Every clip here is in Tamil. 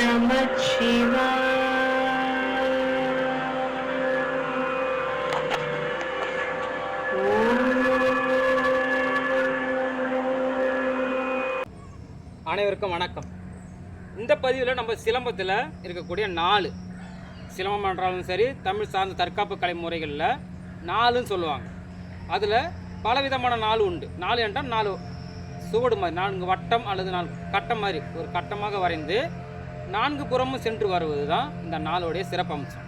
நம அனைவருக்கும் வணக்கம். இந்த பதிவில் நம்ம சிலம்பத்தில் இருக்கக்கூடிய நாலு. சிலம்பம் என்றாலும் சரி தமிழ் சார்ந்த தற்காப்பு கலை முறைகளில் நாலுன்னு சொல்லுவாங்க. அதில் பலவிதமான நாலு உண்டு. நாலு என்றால் நாலு சுவடு மாதிரி நான்கு வட்டம் அல்லது நான்கு கட்டம் மாதிரி ஒரு கட்டமாக வரைந்து நான்கு புறமும் சென்று வருவது தான் இந்த நாளுடைய சிறப்பம்சம்.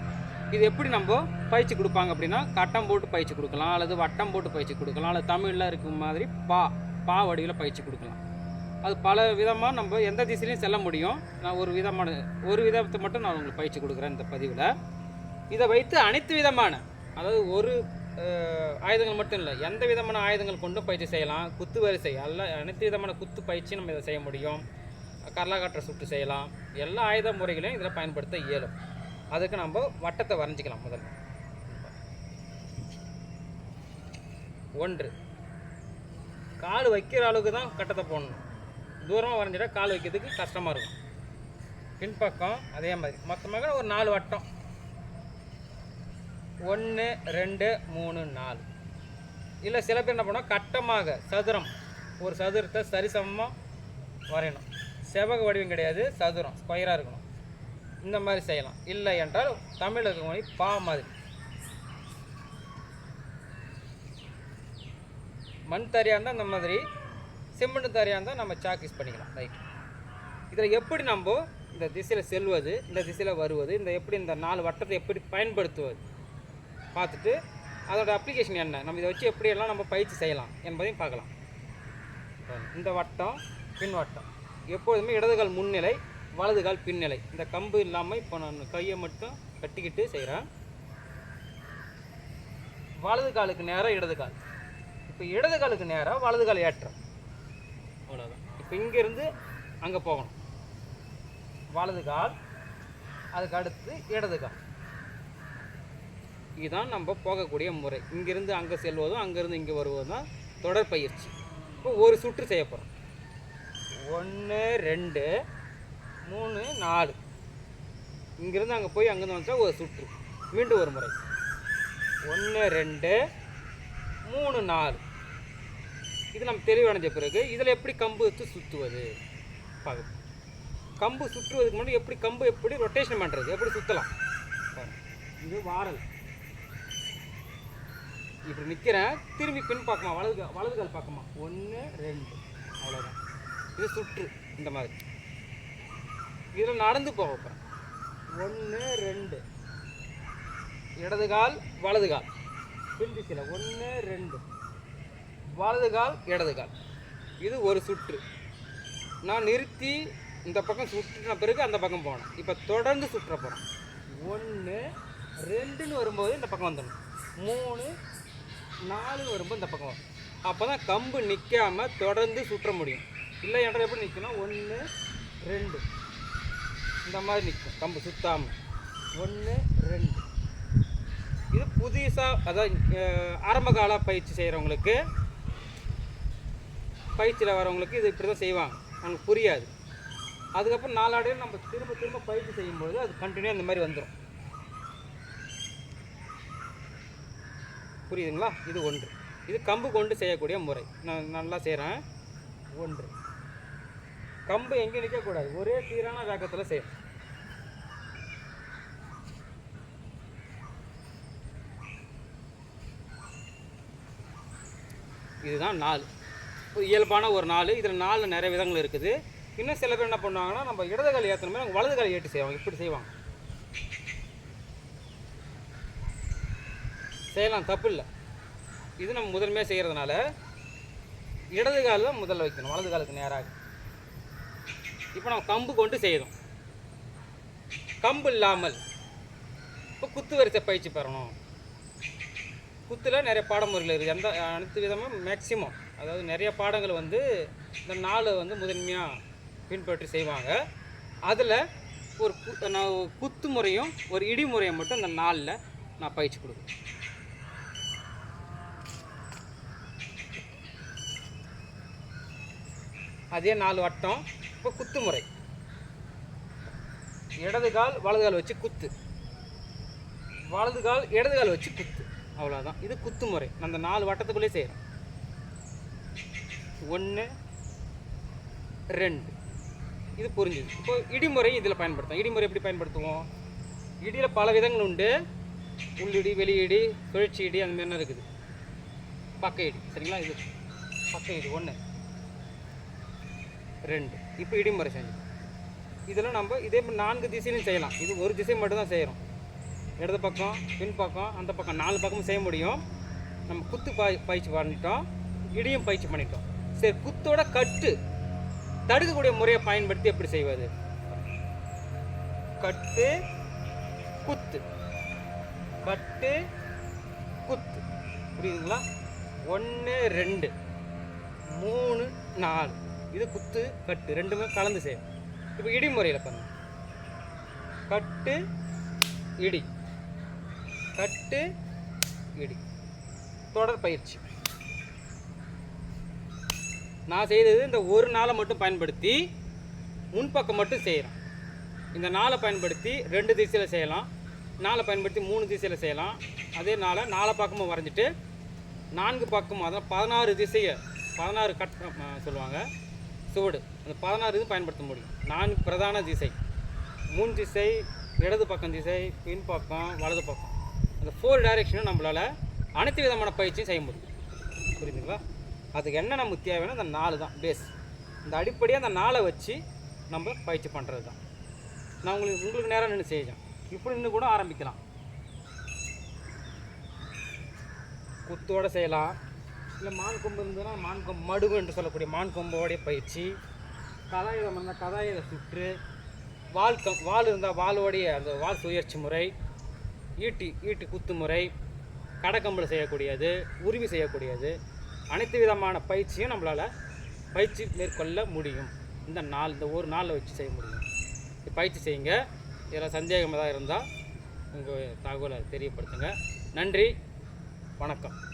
இது எப்படி நம்ம பயிற்சி கொடுப்பாங்க அப்படின்னா கட்டம் போட்டு பயிற்சி கொடுக்கலாம் அல்லது வட்டம் போட்டு பயிற்சி கொடுக்கலாம் அல்லது தமிழில் இருக்கும் மாதிரி பா பா வடிவில் பயிற்சி கொடுக்கலாம். அது பல விதமாக நம்ம எந்த திசையிலையும் செல்ல முடியும். நான் ஒரு விதமான ஒரு விதத்தை மட்டும் நான் உங்களுக்கு பயிற்சி கொடுக்குறேன் இந்த பதிவில். இதை வைத்து அனைத்து விதமான அதாவது ஒரு ஆயுதங்கள் மட்டும் இல்லை எந்த விதமான ஆயுதங்கள் கொண்டும் பயிற்சி செய்யலாம் குத்து வரிசை அல்ல அனைத்து விதமான குத்து பயிற்சி நம்ம இதை செய்ய முடியும். கரலாக்கற்றை சுட்டு செய்யலாம். எல்லா ஆயுத முறைகளையும் இதில் பயன்படுத்த இயலும். அதுக்கு நம்ம வட்டத்தை வரைஞ்சிக்கலாம் முதல்ல. ஒன்று. கால் வைக்கிற அளவுக்கு தான் கட்டத்தை போடணும். தூரமாக வரைஞ்சிட்டா கால் வைக்கிறதுக்கு கஷ்டமாக இருக்கும். பின்பக்கம் அதே மாதிரி. மொத்தமாக ஒரு நாலு வட்டம். ஒன்று ரெண்டு மூணு நாலு. இல்லை சில பேர் என்ன பண்ணோம் கட்டமாக சதுரம். ஒரு சதுரத்தை சரிசமமாக வரையணும். செவக வடிவம் கிடையாது சதுரம் ஸ்கொயராக இருக்கணும். இந்த மாதிரி செய்யலாம். இல்லை என்றால் தமிழ் மொழி பா மாதிரி. மண் தரையாக இருந்தால் இந்த மாதிரி சிமெண்ட் தரையாக இருந்தால் நம்ம சாக் யூஸ் பண்ணிக்கலாம். ரைட் இதில் எப்படி நம்ம இந்த திசையில் செல்வது இந்த திசையில் வருவது இந்த எப்படி இந்த நாலு வட்டத்தை எப்படி பயன்படுத்துவது பார்த்துட்டு அதோட அப்ளிகேஷன் என்ன? நம்ம இதை வச்சு எப்படியெல்லாம் நம்ம பயிற்சி செய்யலாம் என்பதையும் பார்க்கலாம். இந்த வட்டம் பின் வட்டம். எப்பொழுதுமே இடதுகால் முன்னிலை வலதுகால் பின்னிலை. இந்த கம்பு இல்லாமல் இப்போ நான் கையை மட்டும் கட்டிக்கிட்டு செய்கிறேன் வலது காலுக்கு நேராக இடது கால் இப்போ இடது காலுக்கு நேராக வலது கால் ஏற்றம் அவ்வளோதான் இப்போ இங்கேருந்து அங்கே போகணும். வலது கால் அதுக்கு அடுத்து இடது கால் இதுதான் நம்ம போகக்கூடிய முறை. இங்கிருந்து அங்கே செல்வதும் அங்கேருந்து இங்கே வருவதும் தான் தொடர் பயிற்சி. இப்போ ஒரு சுற்று செய்ய போகிறோம் ஒன்று ரெண்டு மூணு நாலு. இங்கேருந்து அங்கே போய் அங்கேருந்து வந்துச்சா ஒரு சுற்று. மீண்டும் ஒரு முறை. ஒன்று ரெண்டு மூணு நாலு. இது நம்ம தெளிவடைஞ்ச பிறகு இதில் எப்படி கம்பு வச்சு சுற்றுவது பார்க்கணும் கம்பு சுற்றுவதுக்கு முன்னாடி எப்படி கம்பு எப்படி ரொட்டேஷன் பண்ணுறது எப்படி சுற்றலாம் இது வாரல். இப்படி நிற்கிறேன் திரும்பி பின் பார்க்கமா வலது வலதுகள் பார்க்கமா ஒன்று ரெண்டு. அவ்வளோதான் இது சுற்று இந்த மாதிரி. இதில் நடந்து போக ஒன்று ரெண்டு. இடது கால் வலது கால். பின் ஒன்று ரெண்டு. வலது கால் இடது கால். இது ஒரு சுற்று. நான் நிறுத்தி இந்த பக்கம் சுற்றின பிறகு அந்த பக்கம் போனேன் இப்போ தொடர்ந்து சுற்ற போகிறேன் ஒன்று ரெண்டுன்னு வரும்போது இந்த பக்கம் வந்துடணும். மூணு நாலு வரும்போது இந்த பக்கம் வரும் அப்போ தான் கம்பு நிற்காம தொடர்ந்து சுற்ற முடியும். இல்லை என்ற எப்படி நிற்கணும் ஒன்று ரெண்டு. இந்த மாதிரி நிற்கும். கம்பு சுத்தாமல் ஒன்று ரெண்டு. இது புதுசாக அதாவது ஆரம்பகால பயிற்சி செய்கிறவங்களுக்கு பயிற்சியில் வரவங்களுக்கு இது இப்படி தான் செய்வாங்க. அவங்களுக்கு புரியாது. அதுக்கப்புறம் நாலாடையும் நம்ம திரும்ப திரும்ப பயிற்சி செய்யும்போது அது கண்டினியூ அந்த மாதிரி வந்துடும் புரியுதுங்களா? இது ஒன்று. இது கம்பு கொண்டு செய்யக்கூடிய முறை. நான் நல்லா செய்கிறேன் ஒன்று. கம்பு எங்கே நிற்கக்கூடாது ஒரே சீரான வேகத்தில் செய்யும் இதுதான் நாள் ஒரு இயல்பான ஒரு நாள் இதில் நாலு நிறைய விதங்கள் இருக்குது. இன்னும் சில பேர் என்ன பண்ணுவாங்கன்னா நம்ம இடது கால் ஏற்றணுமே அவங்க வலது கால் ஏற்றி செய்வாங்க. இப்படி செய்வாங்க. செய்யலாம். தப்பு இல்லை. இது நம்ம முதன்மையாக செய்கிறதுனால இடது கால் தான் முதல்ல வைக்கணும். வலது காலுக்கு நேராக. இப்போ நம்ம கம்பு கொண்டு செய்கிறோம் கம்பு இல்லாமல் இப்போ குத்து வரிசை பயிற்சி பெறணும். குத்தில் நிறைய பாடமுறைகள் இருக்குது எந்த அனைத்து விதமும் மேக்சிமம் அதாவது நிறைய பாடங்கள் வந்து இந்த நாலு வந்து முதன்மையாக பின்பற்றி செய்வாங்க. அதில் ஒரு நான் குத்து முறையும் ஒரு இடி முறையும் மட்டும் இந்த நாளில் நான் பயிற்சி கொடுக்குறேன். அதே நாலு வட்டம் இப்போ குத்து முறை. இடது கால் வலது கால் வச்சு குத்து. வலது கால் இடது கால் வச்சு குத்து. அவ்வளோதான் இது குத்து முறை. அந்த நாலு வட்டத்துக்குள்ளே செய்கிறோம் ஒன்று ரெண்டு. இது புரிஞ்சுது. இப்போ இடிமுறை இதில் பயன்படுத்தும் இடிமுறை எப்படி பயன்படுத்துவோம்? இடியில் பல விதங்கள் உண்டு. உள்ளிடி வெளியிடி சுழற்சி இடி அந்த மாதிரிலாம் இருக்குது. பக்க இடி. சரிங்களா? இது பக்க இடி. ஒன்று ரெண்டு. இப்போ இடிமுறை செஞ்சு இதெல்லாம் நம்ம இதே மாதிரி நான்கு திசையிலும் செய்யலாம். இது ஒரு திசை மட்டும்தான் செய்கிறோம் இடது பக்கம் பின் பக்கம் அந்த பக்கம் நாலு பக்கமும் செய்ய முடியும். நம்ம குத்து பாய் பயிற்சி பண்ணிட்டோம். இடியும் பயிற்சி பண்ணிட்டோம். சரி குத்தோட கட்டு. தடுக்கக்கூடிய முறையை பயன்படுத்தி எப்படி செய்வது? கட்டு குத்து. கட்டு குத்து. புரியுதுங்களா? ஒன்று ரெண்டு. மூணு நாலு. இது குத்து கட்டு. ரெண்டுமே கலந்து செய்யும் இப்போ இடி முறையில் பண்ணுங்க கட்டு இடி. கட்டு இடி. தொடர் பயிற்சி. நான் செய்தது இந்த ஒரு நாளை மட்டும் பயன்படுத்தி முன்பக்கம் மட்டும் செய்கிறேன் இந்த நாளை பயன்படுத்தி ரெண்டு திசையில் செய்யலாம். நாளை பயன்படுத்தி மூணு திசையில் செய்யலாம். அதே நாளை நாலு பக்கமும் வரைஞ்சிட்டு நான்கு பக்கமும் அதான் பதினாறு திசையை பதினாறு கட் சொல்லுவாங்க. சுவடு. அந்த பதினாறு இது பயன்படுத்த முடியும். நான்கு பிரதான திசை. மூணு திசை இடது பக்கம் திசை பின் பக்கம் வலது பக்கம். அந்த ஃபோர் டைரெக்ஷனும் நம்மளால் அனைத்து விதமான பயிற்சியும் செய்ய முடியும். புரியுதுங்களா அதுக்கு என்ன நமக்கு தேவைன்னா அந்த நாலு தான் பேஸ் இந்த அடிப்படையாக அந்த நாளை வச்சு நம்ம பயிற்சி பண்ணுறது தான். நான் உங்களுக்கு உங்களுக்கு நேரம் நின்று செய்யலாம் இப்படி நின்று கூட ஆரம்பிக்கலாம். குத்தோடு செய்யலாம். இல்லை மான் கொம்பு இருந்ததுன்னா மான் கொம்பு மடுகு என்று சொல்லக்கூடிய மான் கொம்போடைய பயிற்சி. கதாயுதம் இருந்தால் கதாயுத சுற்று. வால் கம் வால் இருந்தால் வாளோடைய அந்த வால் சுயற்சி முறை. ஈட்டி ஈட்டி குத்து முறை. கடக்கம்பில் செய்யக்கூடியது உருவி செய்யக்கூடியது. அனைத்து விதமான பயிற்சியும் நம்மளால் பயிற்சி மேற்கொள்ள முடியும். இந்த நாள் இந்த ஒரு நாளில் வச்சு செய்ய முடியும். பயிற்சி செய்யுங்க. இதில் சந்தேகம் ஏதாவது இருந்தால் உங்கள் தகவலை தெரியப்படுத்துங்க. நன்றி. வணக்கம்.